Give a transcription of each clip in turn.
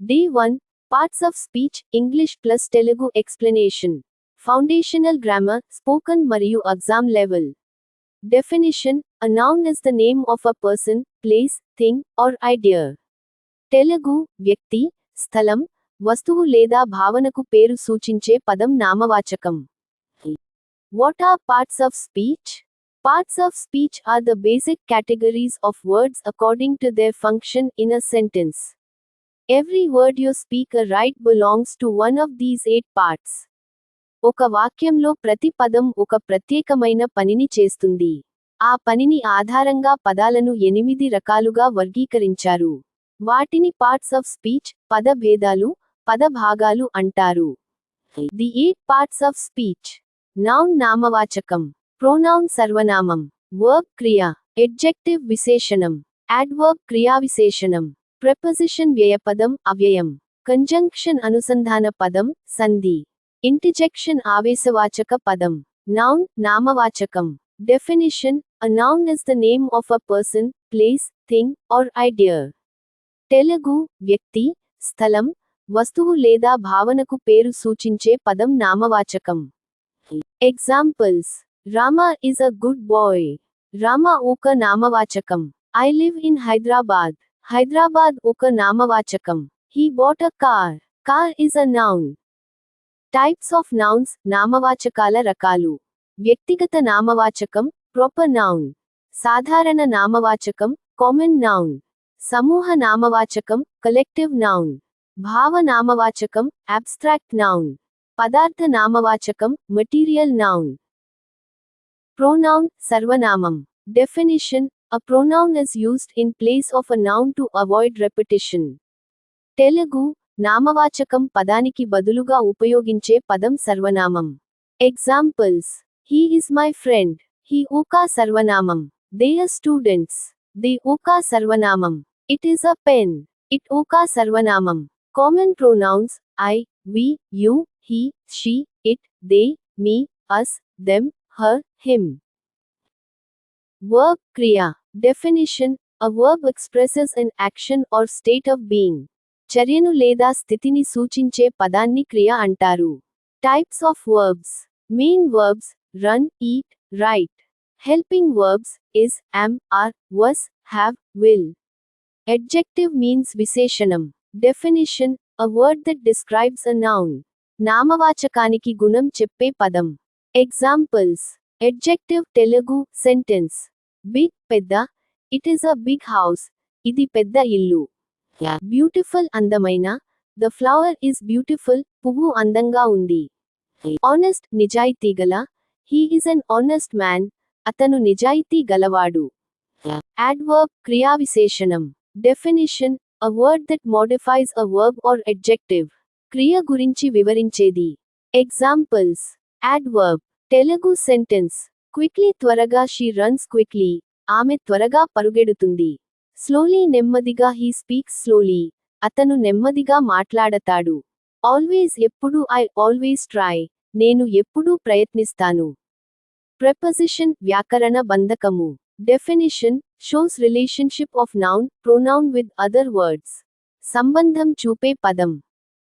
Day 1 Parts of Speech English plus Telugu Explanation Foundational Grammar Spoken మరియు Exam Level Definition A noun is the name of a person, place, thing, or idea. Telugu వ్యక్తి స్థలం వస్తువు లేదా భావనకు పేరు సూచించే పదం నామవాచకం what are parts of speech parts of speech are the basic categories of words according to their function in a sentence Every word you speaker write belongs to one of these eight parts ఒక వాక్యంలో ప్రతి పదం ఒక ప్రత్యేకమైన పనిని చేస్తుంది. ఆ పనిని ఆధారంగా పదాలను ఎనిమిది రకాలుగా వర్గీకరించారు. వాటిని పార్ట్స్ ఆఫ్ స్పీచ్ పద భేదాలు పద భాగాలు అంటారు. The eight parts of speech noun నామవాచకం. ప్రోనౌన్ సర్వనామం. వర్బ్ క్రియ. ఎడ్జెక్టివ్ విశేషణం. యాడ్వర్బ్ క్రియావిశేషణం. ప్రెపజిషన్ వ్యయపదం అవ్యయం. కంజంక్షన్ అనుసంధాన పదం సంధి. ఇంటిజెక్షన్ ఆవేశవాచక పదం. నౌన్ నామవాచకం. Definition a noun is the name of a person place thing or idea Telugu వ్యక్తి స్థలం వస్తువు లేదా భావనకు పేరు సూచించే పదం నామవాచకం. Examples Rama is a good boy Rama ఒక నామవాచకం. I live in Hyderabad Hyderabad ఒక నామవాచకం. He bought a car car is a noun types of nouns నామవాచకాల రకాలు. వ్యక్తిగత నామవాచకం ప్రొపర్ నౌన్ సాధారణ నామవాచకం కామన్ నౌన్ సమూహ నామవాచకం కలెక్టివ్ నౌన్ భావ నామవాచకం అబ్స్ట్రాక్ట్ నౌన్ పదార్థ నామవాచకం material noun pronoun సర్వనామం. Definition a pronoun is used in place of a noun to avoid repetition. Telugu నామవాచకం పదానికి బదులుగా ఉపయోగించే పదం సర్వనామం. Examples he is my friend he ఊకా సర్వనామం. దే ఆర్ స్టూడెంట్స్ దే ఊకా సర్వనామం. It is a pen it ఊకా సర్వనామం. Common pronouns I we you he she it they me us them her him Verb Kriya. Definition A verb expresses an action or state of being. చర్యను లేదా స్థితిని సూచించే పదాన్ని క్రియ అంటారు. Types of verbs main verbs run eat write helping verbs is am are was have will adjective means విశేషణం. Definition a word that describes a noun నామవాచకానికి గుణం చెప్పే పదం. Examples adjective Telugu sentence big పెద్ద it is a big house ఇది పెద్ద ఇల్లు. Beautiful అందమైన. The flower is beautiful పువ్వు అందంగా ఉంది. ఆనెస్ట్ నిజాయితీ గల. He is an honest man అతను నిజాయితీ గలవాడు. Adverb క్రియావిశేషణం. Definition a word that modifies a verb or adjective క్రియ గురించి వివరించేది. Examples adverb Telugu sentence. Quickly త్వరగా షీ రన్స్ క్విక్లీ. ఆమె త్వరగా పరుగెడుతుంది. స్లోలీ నెమ్మదిగా హీ స్పీక్స్ స్లోలీ. అతను నెమ్మదిగా మాట్లాడతాడు. ఆల్వేస్ ఎప్పుడు ఐ ఆల్వేస్ ట్రై. నేను ఎప్పుడూ ప్రయత్నిస్తాను. ప్రెపజిషన్ వ్యాకరణ బంధకము. Definition shows relationship of noun pronoun with other words. సంబంధం చూపే పదం.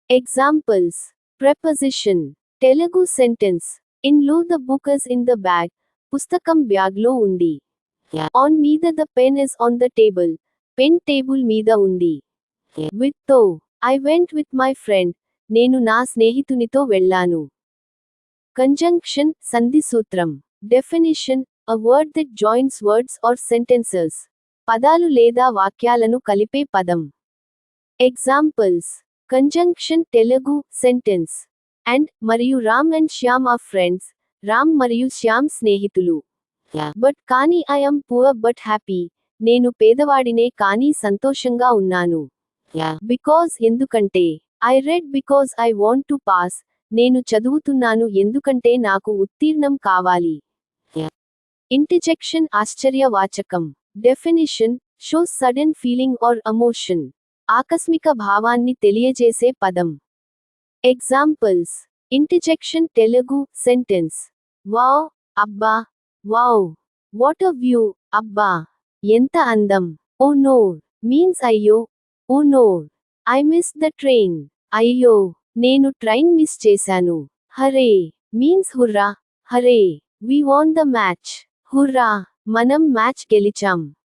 Examples. Preposition. Telugu sentence. ఇన్లో the book is in the bag పుస్తకం బ్యాగ్లో ఉంది. ఆన్ మీద the pen is on the table pen table మీద ఉంది. విత్తో I went with my friend నేను నా స్నేహితునితో వెళ్ళాను. కంజంక్షన్ సంధి సూత్రం definition a word that joins words or sentences పదాలు లేదా వాక్యాలను కలిపే పదం. Examples conjunction Telugu sentence and మరియు Ram and Shyam are friends. Ram మరియు శ్యామ్ స్నేహితులు. బట్ కానీ ఐఎమ్ పువర్ బట్ హ్యాపీ. నేను పేదవాడినే కానీ సంతోషంగా ఉన్నాను. బికాజ్ ఎందుకంటే I read because I want to pass. నేను చదువుతున్నాను ఎందుకంటే నాకు ఉత్తీర్ణం కావాలి. Interjection ఆశ్చర్యవాచకం. Definition shows sudden feeling or emotion ఆకస్మిక భావాన్ని తెలియజేసే పదం. Examples interjection Telugu sentence wow అబ్బా. వావ్ వాట్ అ వ్యూ అబ్బా. ఎంత అందం. ఓ నో మీన్స్ అయ్యో. ఓ no I miss the train అయ్యో నేను ట్రైన్ మిస్ చేశాను. Hurray means hurrah. Hurray we won the match hurrah మనం మ్యాచ్ గెలిచాం.